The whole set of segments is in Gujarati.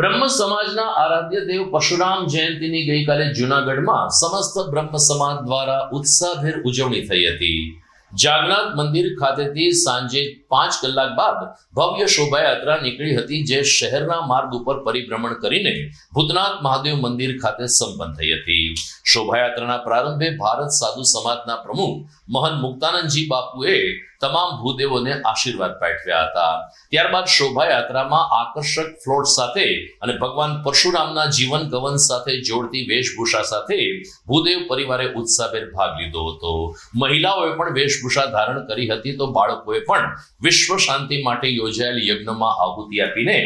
બ્રહ્મ સમાજના આરાધ્ય દેવ પરશુરામ જયંતિની ગઈકાલે જૂનાગઢમાં સમસ્ત બ્રહ્મ સમાજ દ્વારા ઉત્સાહભેર ઉજવણી થઈ હતી. જાગનાથ મંદિર ખાતેથી સાંજે પાંચ કલાક બાદ ભવ્ય શોભાયાત્રા નીકળી હતી જે શહેરના માર્ગ ઉપર પરિભ્રમણ કરીને ભૂતનાથ મહાદેવ મંદિર ખાતે સંપન્ન થઈ હતી. શોભાયાત્રાના પ્રારંભે ભારત સાધુ સમાજના પ્રમુખ મહંત મુક્તાનંદજી બાપુએ તમામ ભૂદેવોને આશીર્વાદ પાઠવ્યા હતા. ત્યારબાદ શોભાયાત્રામાં આકર્ષક ફ્લોટ સાથે અને ભગવાન પરશુરામના જીવન કવન સાથે જોડતી વેશભૂષા સાથે ભૂદેવ પરિવારે ઉત્સાહભેર ભાગ લીધો હતો. મહિલાઓએ પણ વેશભૂષા ધારણ કરી હતી તો બાળકોએ પણ વિશ્વ શાંતિ માટે યોજાયેલ યજ્ઞમાં આહુતિ આપીને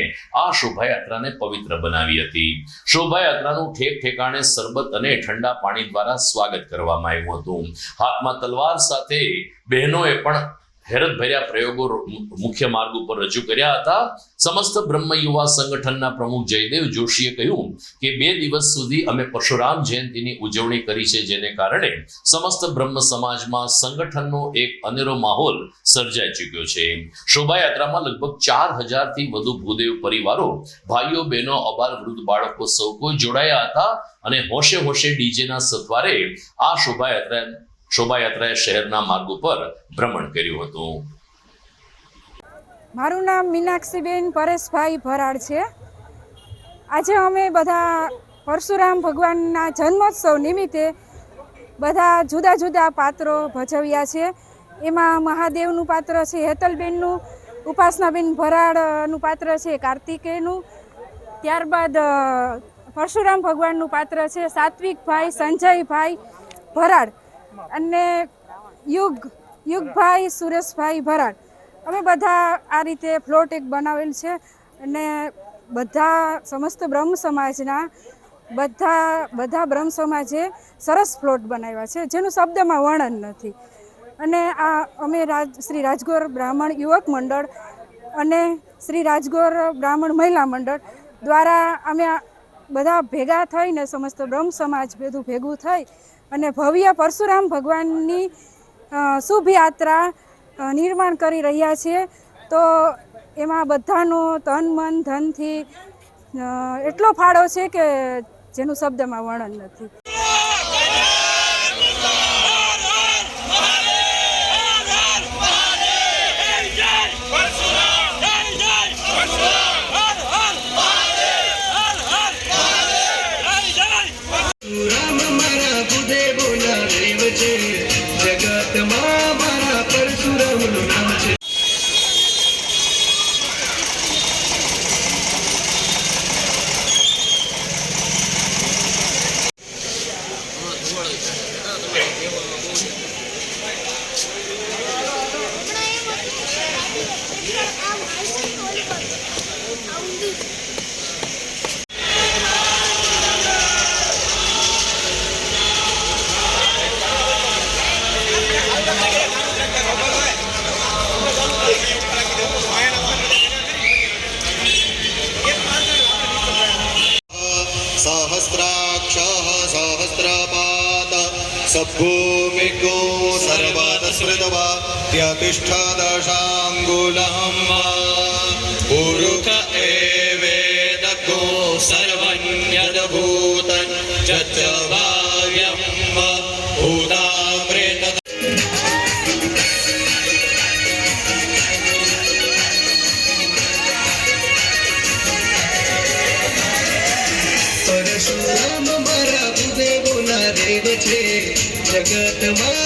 આ શોભાયાત્રાને પવિત્ર બનાવી હતી. શોભાયાત્રાનું ઠેક ઠેકાણે સરબત અને ઠંડા પાણી દ્વારા સ્વાગત કરવામાં આવ્યું હતું. હાથમાં તલવાર સાથે બહેનોએ પણ હેરતભર્યા પ્રયોગો મુખ્ય માર્ગ ઉપર રજૂ કર્યા હતા. સમસ્ત બ્રહ્મ યુવા સંગઠનના પ્રમુખ જયદેવ જોશીએ કહ્યું કે બે દિવસ સુધી અમે પરશુરામ જયંતિની ઉજવણી કરી છે, જેને કારણે સમસ્ત બ્રહ્મ સમાજમાં સંગઠનનો એક અનેરો માહોલ સર્જાઈ ચૂક્યો છે. શોભાયાત્રામાં લગભગ ચાર હજારથી વધુ ભૂદેવ પરિવારો, ભાઈઓ, બહેનો, અબાલ, વૃદ્ધ બાળકો સૌ કોઈ જોડાયા હતા અને હોશે હોશે ડીજેના સત્વારે આ શોભાયાત્રા શોભાયાત્રાએ શહેરના માર્ગ ઉપર ભ્રમણ કર્યું હતું. મારું નામ મીનાક્ષીબેન પરેશભાઈ ભરાડ છે. આજે અમે બધા પરશુરામ ભગવાનના જન્મોત્સવ નિમિત્તે બધા જુદા જુદા પાત્રો ભજવ્યા છે. એમાં મહાદેવનું પાત્ર છે, હેતલબેનનું, ઉપાસનાબેન ભરાડનું પાત્ર છે, કાર્તિકેયનું. ત્યારબાદ પરશુરામ ભગવાનનું પાત્ર છે, સાત્વિકભાઈ, સંજયભાઈ ભરાડ. અને યુગ, યુગભાઈ, સુરેશભાઈ ભરાડ. અમે બધા આ રીતે ફ્લોટ એક બનાવેલ છે અને બધા સમસ્ત બ્રહ્મ સમાજના, બધા બધા બ્રહ્મ સમાજે સરસ ફ્લોટ બનાવ્યા છે, જેનું શબ્દમાં વર્ણન નથી. અને આ અમે રાજ, શ્રી રાજગોર બ્રાહ્મણ યુવક મંડળ અને શ્રી રાજગોર બ્રાહ્મણ મહિલા મંડળ દ્વારા અમે બધા ભેગા થઈને સમસ્ત બ્રહ્મ સમાજ બધું ભેગું થઈ અને ભવ્ય પરશુરામ ભગવાનની શુભ યાત્રા નિર્માણ કરી રહ્યા છીએ તો એમાં બધાનો તન, મન, ધનથી એટલો ફાળો છે કે જેનું શબ્દમાં વર્ણન નથી. सभूमिको सर्वतस्मृतवा त्यतिष्ठदशाङ्गुलम् पुरुष જગતમાં મારા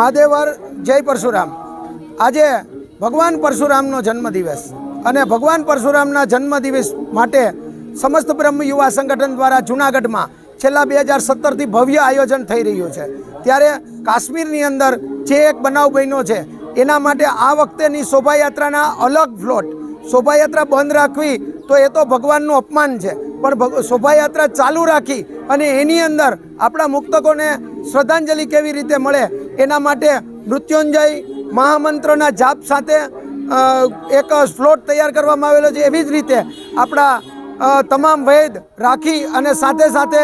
મહાદેવર, જય પરશુરામ. આજે ભગવાન પરશુરામનો જન્મદિવસ અને ભગવાન પરશુરામના જન્મદિવસ માટે સમસ્ત બ્રહ્મ યુવા સંગઠન દ્વારા જૂનાગઢમાં છેલ્લા બે હજાર સત્તરથી ભવ્ય આયોજન થઈ રહ્યું છે. ત્યારે કાશ્મીરની અંદર જે એક બનાવ બન્યો છે, એના માટે આ વખતેની શોભાયાત્રાના અલગ ફ્લોટ શોભાયાત્રા બંધ રાખવી તો એ તો ભગવાનનું અપમાન છે, પણ શોભાયાત્રા ચાલુ રાખી અને એની અંદર આપણા મુક્તકોને શ્રદ્ધાંજલિ કેવી રીતે મળે એના માટે મૃત્યુંજય મહામંત્રના જાપ સાથે એક સ્લોટ તૈયાર કરવામાં આવેલો છે. એવી જ રીતે આપણા તમામ વૈદ રાખી અને સાથે સાથે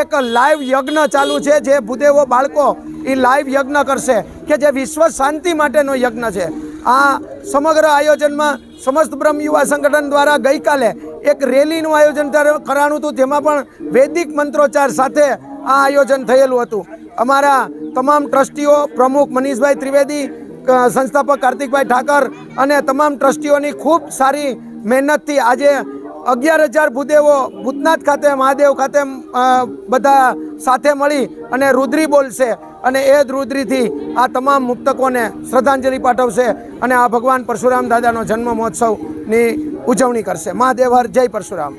એક લાઈવ યજ્ઞ ચાલુ છે જે ભૂદેવો બાળકો એ લાઈવ યજ્ઞ કરશે, કે જે વિશ્વ શાંતિ માટેનો યજ્ઞ છે. આ સમગ્ર આયોજનમાં સમસ્ત બ્રહ્મ યુવા સંગઠન દ્વારા ગઈકાલે એક રેલીનું આયોજન કરાણું હતું, જેમાં પણ વૈદિક મંત્રોચ્ચાર સાથે આ આયોજન થયેલું હતું. અમારા તમામ ટ્રસ્ટીઓ પ્રમુખ મનીષભાઈ ત્રિવેદી સંસ્થાપક કાર્તિકભાઈ ઠાકર અને તમામ ટ્રસ્ટીઓની ખૂબ સારી મહેનતથી આજે અગિયાર હજાર ભૂદેવો ભૂતનાથ ખાતે, મહાદેવ ખાતે બધા સાથે મળી અને રુદ્રી બોલશે અને એ જ રુદ્રીથી આ તમામ મુક્તકોને શ્રદ્ધાંજલિ પાઠવશે અને આ ભગવાન પરશુરામ દાદાનો જન્મ મહોત્સવની ઉજવણી કરશે. મહાદેવ હર જય પરશુરામ.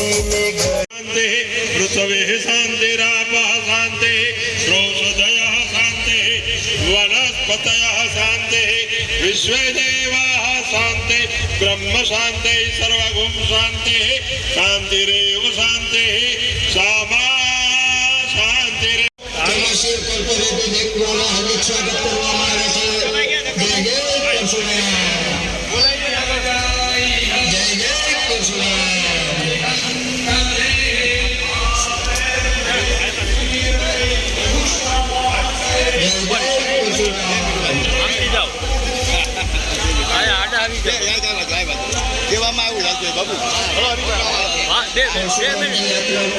प्रभु जी ने शान्ते पृथ्वी शान्तिरापः शान्ते श्रोषदयः शान्ते वनस्पतयः शान्ते विश्वे देवाः शान्ते ब्रह्म शान्ते सर्वगुं शान्ते शान्तिरेव शान्ते सामा शान्तिरेव જલાશય પર પરેડ દેખવાના હાર્દિક સ્વાગત કરવામાં આવે છે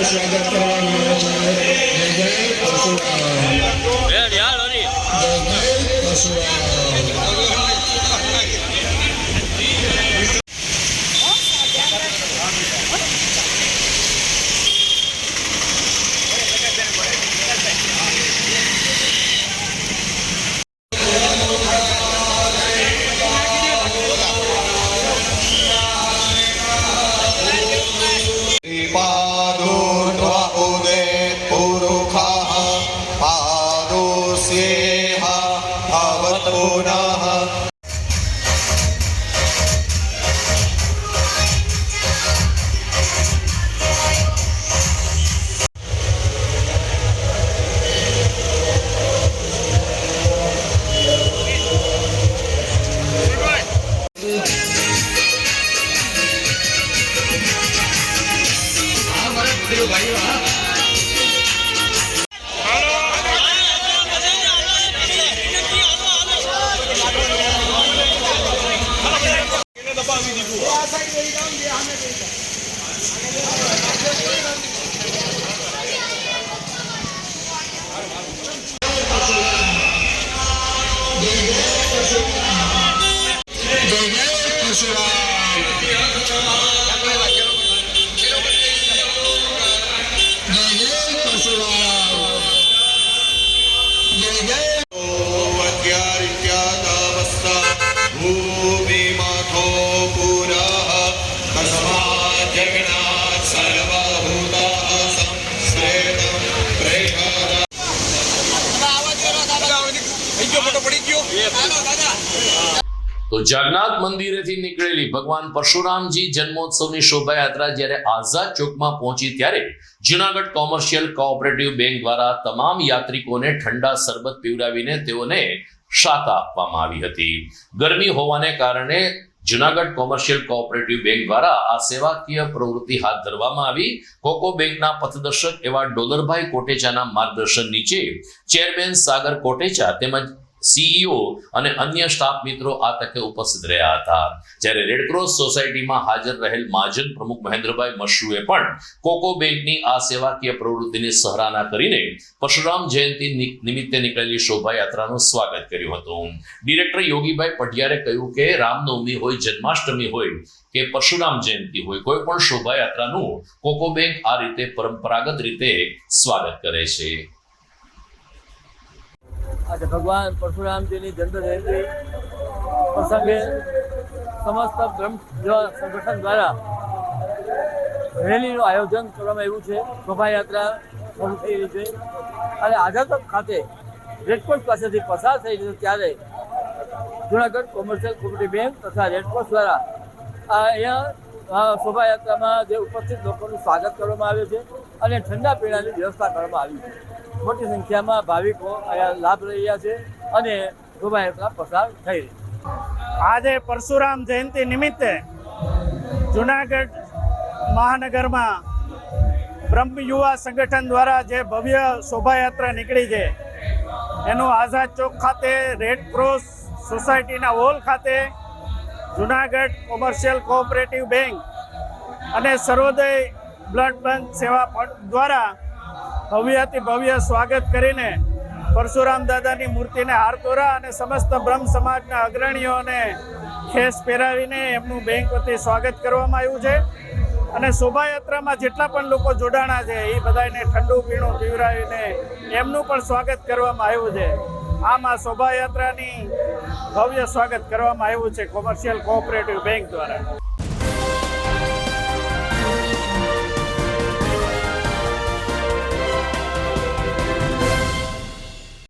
સ્વાગત કરવામાં આવે છે જય જાગનાથ મંદિરેથી નીકળેલી ભગવાન પરશુરામજી જન્મોત્સવની શોભાયાત્રા જ્યારે આઝાદ ચોકમાં પહોંચી ત્યારે જુનાગઢ કોમર્શિયલ કોઓપરેટિવ બેંક દ્વારા તમામ યાત્રિકોને ઠંડા શરબત પીવડાવીને તેઓને શાતા આપવામાં આવી હતી. ગરમી હોવાને કારણે જુનાગઢ કોમર્શિયલ કોઓપરેટિવ બેંક દ્વારા આ સેવાકીય પ્રવૃત્તિ હાથ ધરવામાં આવી. કોકો બેંકના પથદર્શક એવા ડોલરભાઈ કોટેચાના માર્ગદર્શન નીચે ચેરમેન સાગર કોટેચા તેમજ સીઈઓ અને અન્ય સ્ટાફ મિત્રો આ તકે ઉપસ્થિત રહ્યા હતા. જ્યારે રેડક્રોસ સોસાયટીમાં હાજર રહેલ મહાજન પ્રમુખ મહેન્દ્રભાઈ મશરૂએ પણ કોકો બેંકની આ સેવાકીય પ્રવૃત્તિની સરાહના કરીને પરશુરામ જયંતિ નિમિત્તે નીકળેલી શોભાયાત્રાનું સ્વાગત કર્યું હતું. ડિરેક્ટર યોગીભાઈ પઢિયારે કહ્યું કે રામનવમી હોય, જન્માષ્ટમી હોય કે પરશુરામ જયંતિ હોય, કોઈ પણ શોભાયાત્રાનું કોકો બેંક આ રીતે પરંપરાગત રીતે સ્વાગત કરે છે. આજે ભગવાન પરશુરામજીની જન્મ જયંતિ પ્રસંગે સમસ્ત બ્રહ્મ સંગઠન દ્વારા રેલીનું આયોજન કરવામાં આવ્યું છે. શોભાયાત્રા શરૂ થઈ રહી છે. અને આઝાદ ખાતે રેડકોટ પાસેથી પસાર થઈ રહ્યું ત્યારે જુનાગઢ કોમર્શિયલ કોમ્યુનિટી બેંક તથા રેડકોટ દ્વારા આ અહીંયા શોભાયાત્રામાં જે ઉપસ્થિત લોકોનું સ્વાગત કરવામાં આવ્યું છે અને ઠંડા પીણાની વ્યવસ્થા કરવામાં આવી છે. મોટી સંખ્યામાં ભાવિકો લાભ રહ્યા છે અને શોભાયાત્રા પસાર થઈ આજે પરશુરામ જયંતિ નિમિત્તે જુનાગઢ મહાનગરમાં બ્રહ્મ યુવા સંગઠન દ્વારા જે ભવ્ય શોભાયાત્રા નીકળી છે, એનું આઝાદ ચોક ખાતે રેડ ક્રોસ સોસાયટીના હોલ ખાતે, જુનાગઢ કોમર્શિયલ કોઓપરેટિવ બેંક અને સર્વોદય બ્લડ બેંક સેવા દ્વારા ભવ્યથી ભવ્ય સ્વાગત કરીને પરશુરામ દાદાની મૂર્તિને હાર તોરા અને સમસ્ત બ્રહ્મ સમાજના અગ્રણીઓને ખેસ પહેરાવીને એમનું બેંક વતી સ્વાગત કરવામાં આવ્યું છે. અને શોભાયાત્રામાં જેટલા પણ લોકો જોડાણા છે, એ બધાને ઠંડુ પીણું પીવરાવીને એમનું પણ સ્વાગત કરવામાં આવ્યું છે. આમ આ શોભાયાત્રાની ભવ્ય સ્વાગત કરવામાં આવ્યું છે કોમર્શિયલ કોઓપરેટિવ બેંક દ્વારા.